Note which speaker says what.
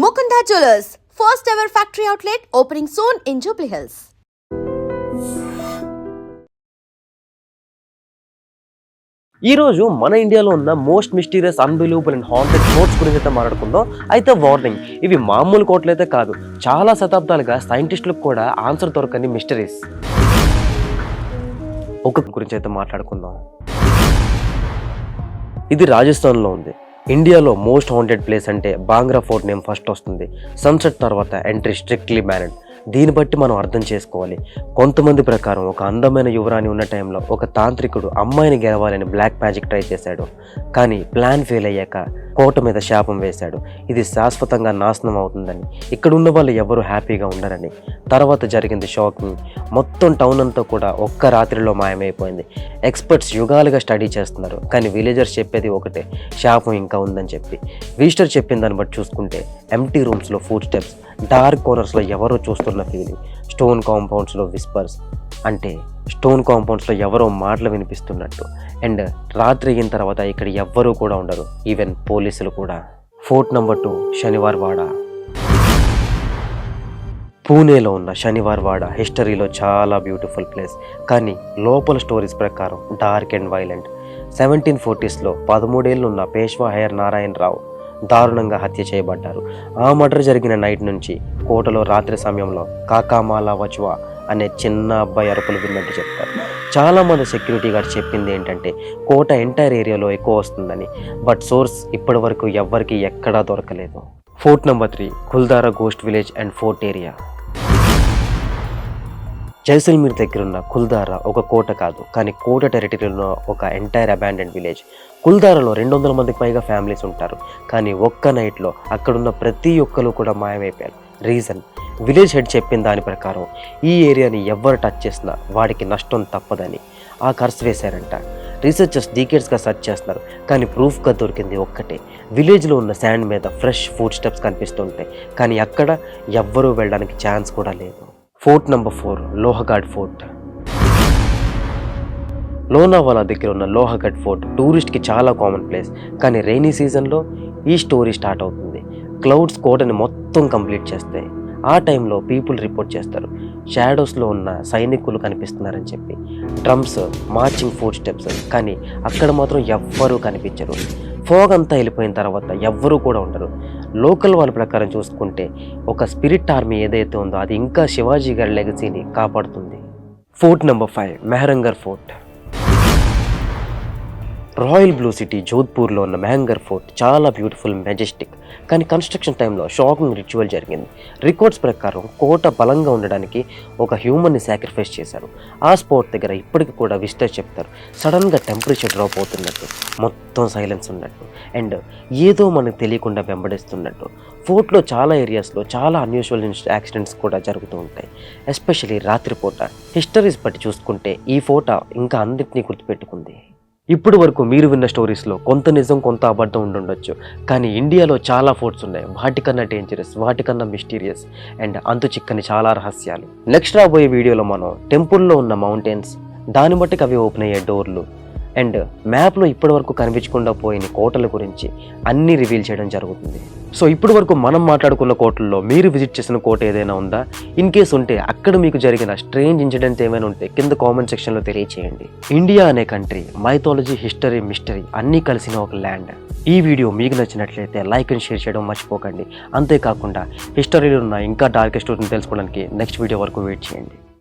Speaker 1: Mukunda Jewelers, first ever factory outlet opening soon in Jubilee Hills.
Speaker 2: ఈరోజు మన ఇండియాలో ఉన్న most mysterious unbelievable and haunted forts గురించి అయితే మాట్లాడుకుందాం. అయితే వార్నింగ్ ఇవి మామూలు కోట్లయితే కాదు. చాలా శతాబ్దాలుగా సైంటిస్టులకు కూడా ఆన్సర్ దొరకని మిస్టరీస్ ఒక గురించి అయితే మాట్లాడుకుందాం. ఇది రాజస్థాన్లో ఉంది. ఇండియాలో మోస్ట్ హాంటెడ్ ప్లేస్ అంటే బాంగ్రా ఫోర్ట్ నేమ్ ఫస్ట్ వస్తుంది. సన్సెట్ తర్వాత ఎంట్రీ స్ట్రిక్ట్లీ బ్యానెడ్. దీన్ని బట్టి మనం అర్థం చేసుకోవాలి. కొంతమంది ప్రకారం ఒక అందమైన యువరాణి ఉన్న టైంలో ఒక తాంత్రికుడు అమ్మాయిని గెలవాలని బ్లాక్ మ్యాజిక్ ట్రై చేశాడు. కానీ ప్లాన్ ఫెయిల్ అయ్యాక కోట మీద శాపం వేశాడు. ఇది శాశ్వతంగా నాశనం అవుతుందని. ఇక్కడ ఉన్న వాళ్ళు ఎవరు హ్యాపీగా ఉండరని. తర్వాత జరిగింది షాకింగ్ మొత్తం టౌన్ అంతా కూడా ఒక్క రాత్రిలో మాయమైపోయింది. ఎక్స్పర్ట్స్ యుగాలుగా స్టడీ చేస్తున్నారు. కానీ విలేజర్స్ చెప్పేది ఒకటే శాపం ఇంకా ఉందని చెప్పి. విజిటర్ చెప్పిన దాన్ని బట్టి చూసుకుంటే ఎంటీ రూమ్స్లో ఫుడ్ స్టెప్స్ డార్క్ కార్నర్స్లో ఎవరో చూస్తున్న ఫీలింగ్ స్టోన్ కాంపౌండ్స్లో విస్పర్స్ అంటే స్టోన్ కాంపౌండ్స్లో ఎవరో మాటలు వినిపిస్తున్నట్టు. అండ్ రాత్రి అయిన తర్వాత ఇక్కడ ఎవ్వరూ కూడా ఉండరు. ఈవెన్ పోలీసులు కూడా. ఫోర్ట్ నెంబర్ టూ శనివార్ వాడ. పూణేలో ఉన్న శనివార్ వాడ హిస్టరీలో చాలా బ్యూటిఫుల్ ప్లేస్ కానీ లోపల స్టోరీస్ ప్రకారం డార్క్ అండ్ వైలెంట్ సెవెంటీన్ ఫోర్టీస్లో పదమూడేళ్ళు ఉన్న పేష్వా హయర్ నారాయణరావు దారుణంగా హత్య చేయబడ్డారు. ఆ మర్డర్ జరిగిన నైట్ నుంచి కోటలో రాత్రి సమయంలో కాకామాల వచ్వా అనే చిన్న అబ్బాయి అరుపులు విన్నట్టు చెప్తారు. చాలామంది సెక్యూరిటీ గార్డ్ చెప్పింది ఏంటంటే కోట ఎంటైర్ ఏరియాలో ఎక్కువ వస్తుందని బట్ సోర్స్ ఇప్పటి వరకు ఎవ్వరికి ఎక్కడా దొరకలేదు. Fort number three Kuldhara ghost village and fort area. Jaisalmer దగ్గర ఉన్న కుల్దారా ఒక కోట కాదు కానీ కోట టెరిటరీలో ఒక ఎంటైర్ అబాండెడ్ విలేజ్ కుల్దారాలో రెండు వందల మందికి పైగా ఫ్యామిలీస్ ఉంటారు కానీ ఒక్క నైట్లో అక్కడున్న ప్రతి ఒక్కరు కూడా మాయమైపోయారు. రీజన్ విలేజ్ హెడ్ చెప్పిన దాని ప్రకారం ఈ ఏరియాని ఎవరు టచ్ చేసినా వాడికి నష్టం తప్పదని ఆ కర్స్ వేశారంట. రీసెర్చర్స్ డీకేట్స్గా సెర్చ్ చేస్తున్నారు కానీ ప్రూఫ్గా దొరికింది ఒక్కటే. విలేజ్లో ఉన్న శాండ్ మీద ఫ్రెష్ ఫుడ్ స్టెప్స్ కనిపిస్తుంటాయి కానీ అక్కడ ఎవ్వరూ వెళ్ళడానికి ఛాన్స్ కూడా లేదు. Fort number four Lohagad fort. Lonavala దగ్గర ఉన్న లోహగఢ్ ఫోర్ట్ టూరిస్ట్కి చాలా కామన్ ప్లేస్. కానీ రైనీ సీజన్లో ఈ స్టోరీ స్టార్ట్ అవుతుంది. క్లౌడ్స్ కోటని మొత్తం కంప్లీట్ చేస్తాయి ఆ టైంలో పీపుల్ రిపోర్ట్ చేస్తారు. షాడోస్లో ఉన్న సైనికులు కనిపిస్తున్నారని చెప్పి. Drums marching four steps. కానీ అక్కడ మాత్రం ఎవ్వరూ కనిపించరు. ఫోగ్ అంతా వెళ్ళిపోయిన తర్వాత ఎవ్వరూ కూడా ఉండరు. లోకల్ వాళ్ళ ప్రకారం చూసుకుంటే ఒక స్పిరిట్ ఆర్మీ ఏదైతే ఉందో అది ఇంకా శివాజీ గారి లెగసీని కాపాడుతుంది. Fort number five Mehrangarh fort. Royal blue city జోధ్పూర్లో ఉన్న మెహంగర్ ఫోర్ట్ చాలా బ్యూటిఫుల్ మెజెస్టిక్ కానీ కన్స్ట్రక్షన్ టైంలో షాకింగ్ రిచువల్ జరిగింది. రికార్డ్స్ ప్రకారం కోట బలంగా ఉండడానికి ఒక హ్యూమన్ని సాక్రిఫైస్ చేశారు. ఆ స్పాట్ దగ్గర ఇప్పటికి కూడా విజిటర్ చెప్తారు సడన్గా టెంపరేచర్ డ్రాప్ అవుతున్నట్టు మొత్తం సైలెన్స్ ఉన్నట్టు అండ్ ఏదో మనకు తెలియకుండా వెంబడిస్తున్నట్టు. ఫోర్ట్లో చాలా ఏరియాస్లో చాలా అన్యూజువల్ యాక్సిడెంట్స్ కూడా జరుగుతూ ఉంటాయి ఎస్పెషలీ రాత్రిపూట. హిస్టరీస్ బట్టి చూసుకుంటే ఈ ఫోటో ఇంకా అందరినీ గుర్తుపెట్టుకుంది. ఇప్పుడు వరకు మీరు విన్న స్టోరీస్లో కొంత నిజం కొంత అబద్ధం ఉండుండొచ్చు. కానీ ఇండియాలో చాలా ఫోర్ట్స్ ఉన్నాయి. వాటికన్నా డేంజరస్ వాటికన్నా మిస్టీరియస్ అండ్ అంతు చిక్కని చాలా రహస్యాలు. నెక్స్ట్ రాబోయే వీడియోలో మనం టెంపుల్లో ఉన్న మౌంటైన్స్ దాన్ని బట్టి అవి ఓపెన్ అయ్యే డోర్లు అండ్ మ్యాప్లో ఇప్పటి వరకు కనిపించకుండా పోయిన కోటల గురించి అన్నీ రివీల్ చేయడం జరుగుతుంది. సో ఇప్పటి వరకు మనం మాట్లాడుకున్న కోటల్లో మీరు విజిట్ చేసిన కోట ఏదైనా ఉందా? ఇన్ కేస్ ఉంటే అక్కడ మీకు జరిగిన స్ట్రేంజ్ ఇన్సిడెంట్స్ ఏమైనా ఉంటే కింద కామెంట్ సెక్షన్లో తెలియచేయండి. ఇండియా అనే కంట్రీ మైథాలజీ హిస్టరీ మిస్టరీ అన్నీ కలిసిన ఒక ల్యాండ్ ఈ వీడియో మీకు నచ్చినట్లయితే లైక్ అండ్ షేర్ చేయడం మర్చిపోకండి. అంతేకాకుండా హిస్టరీలో ఉన్న ఇంకా డార్కెస్ట్ స్టోరీని తెలుసుకోవడానికి నెక్స్ట్ వీడియో వరకు వెయిట్ చేయండి.